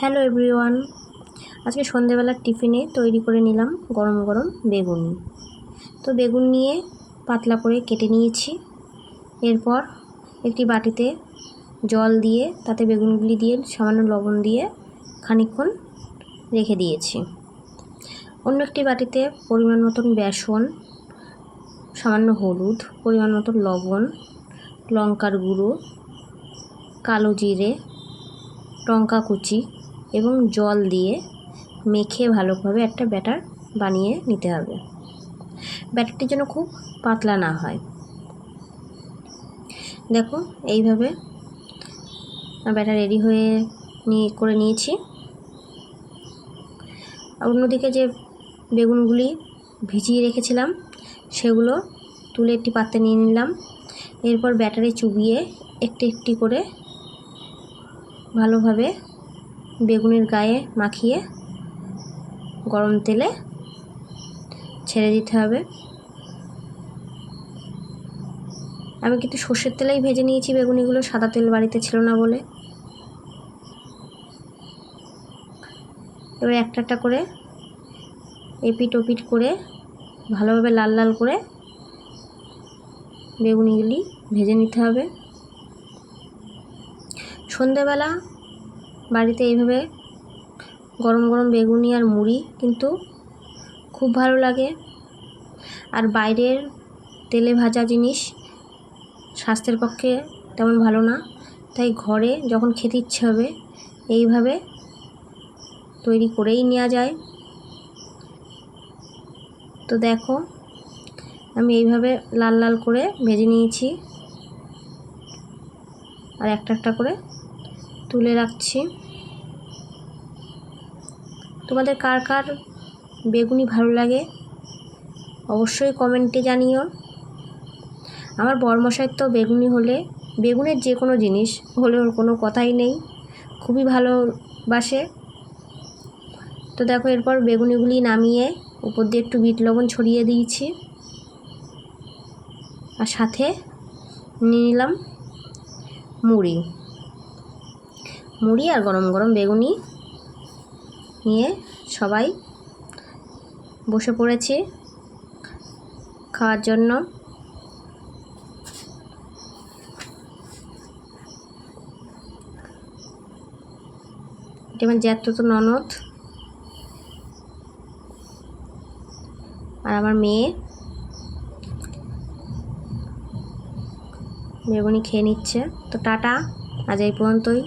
Hello everyone আজকে সন্ধেবেলার টিফিনে তৈরি করে নিলাম গরম গরম বেগুন। তো বেগুন নিয়ে পাতলা করে কেটে নিয়েছি। এরপর একটি বাটিতে জল দিয়ে তাতে বেগুনগুলি দিয়ে সামান্য লবণ দিয়ে খানিকক্ষণ রেখে দিয়েছি। অন্য একটি বাটিতে পরিমাণ মতন বেসন, সামান্য হলুদ, পরিমাণ মতন লবণ, লঙ্কার গুঁড়ো, কালো জিরে, লঙ্কা কুচি এবং জল দিয়ে মেখে ভালোভাবে একটা ব্যাটার বানিয়ে নিতে হবে। ব্যাটারটি যেন খুব পাতলা না হয়। দেখো এইভাবে ব্যাটার রেডি হয়ে নিয়ে, করে নিয়েছি। অন্যদিকে যে বেগুনগুলি ভিজিয়ে রেখেছিলাম, সেগুলো তুলে একটি পাত্রে নিয়ে নিলাম। এরপর ব্যাটারে চুবিয়ে একটি একটি করে ভালোভাবে বেগুনের গায়ে মাখিয়ে গরম তেলে ছেড়ে দিতে হবে। আমি কিন্তু সর্ষের তেলেই ভেজে নিয়েছি বেগুনিগুলো, সাদা তেল বাড়িতে ছিল না বলে। এবার একটা একটা করে এপিট ওপিট করে ভালোভাবে লাল লাল করে বেগুনিগুলি ভেজে নিতে হবে। সন্ধেবেলা বাড়িতে এইভাবে গরম গরম বেগুনি আর মুড়ি কিন্তু খুব ভালো লাগে। আর বাইরের তেলে ভাজা জিনিস স্বাস্থ্যের পক্ষে তেমন ভালো না। তাই ঘরে যখন খেতে ইচ্ছে হবে, এইভাবে তৈরি করেই নেওয়া যায়। তো দেখো, আমি এইভাবে লাল লাল করে ভেজে নিয়েছি। আর একটা একটা করে তুলে রাখছি। তোমাদের কার কার বেগুনি ভালো লাগে, অবশ্যই কমেন্টে জানিও। আমার বরমশাইয়ের তো বেগুনি হলে, বেগুনের যে কোনো জিনিস হলে ওর কোনো কথাই নেই, খুবই ভালোবাসে। তো দেখো, এরপর বেগুনিগুলি নামিয়ে উপর দিয়ে একটু বিট লবণ ছড়িয়ে দিয়েছি। আর সাথে নিয়ে নিলাম মুড়ি। মুড়ি আর গরম গরম বেগুনি নিয়ে সবাই বসে পড়েছে খাওয়ার জন্য। এটা আমার জ্যাঠতো ননদ। আর আমার মেয়ে। বেগুনি খেয়ে নিচ্ছে। তো টাটা। আজ এই পর্যন্তই।